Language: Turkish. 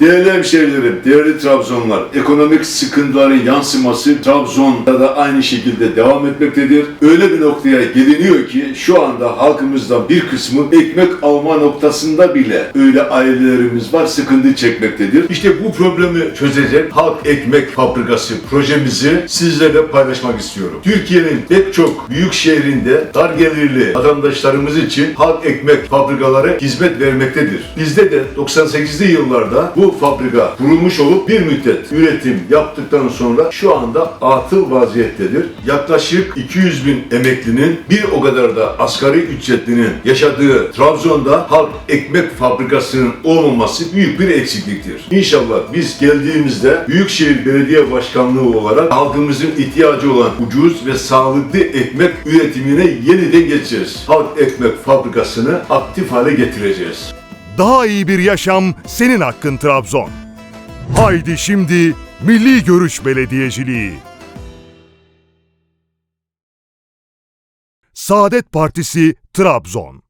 Değerli hemşehrilerim, değerli Trabzonlar, ekonomik sıkıntıların yansıması Trabzon'da da aynı şekilde devam etmektedir. Öyle bir noktaya geliniyor ki şu anda halkımızdan bir kısmı ekmek alma noktasında bile öyle ailelerimiz var sıkıntı çekmektedir. İşte bu problemi çözecek Halk Ekmek Fabrikası projemizi sizlerle paylaşmak istiyorum. Türkiye'nin pek çok büyük şehrinde dar gelirli vatandaşlarımız için halk ekmek fabrikaları hizmet vermektedir. Bizde de 98'li yıllarda bu fabrika kurulmuş olup bir müddet üretim yaptıktan sonra şu anda atıl vaziyettedir. Yaklaşık 200 bin emeklinin bir o kadar da asgari ücretlinin yaşadığı Trabzon'da halk ekmek fabrikasının olmaması büyük bir eksikliktir. İnşallah biz geldiğimizde Büyükşehir Belediye Başkanlığı olarak halkımızın ihtiyacı olan ucuz ve sağlıklı ekmek üretimine yeniden geçeceğiz. Halk ekmek fabrikasını aktif hale getireceğiz. Daha iyi bir yaşam senin hakkın Trabzon. Haydi şimdi Milli Görüş Belediyeciliği. Saadet Partisi Trabzon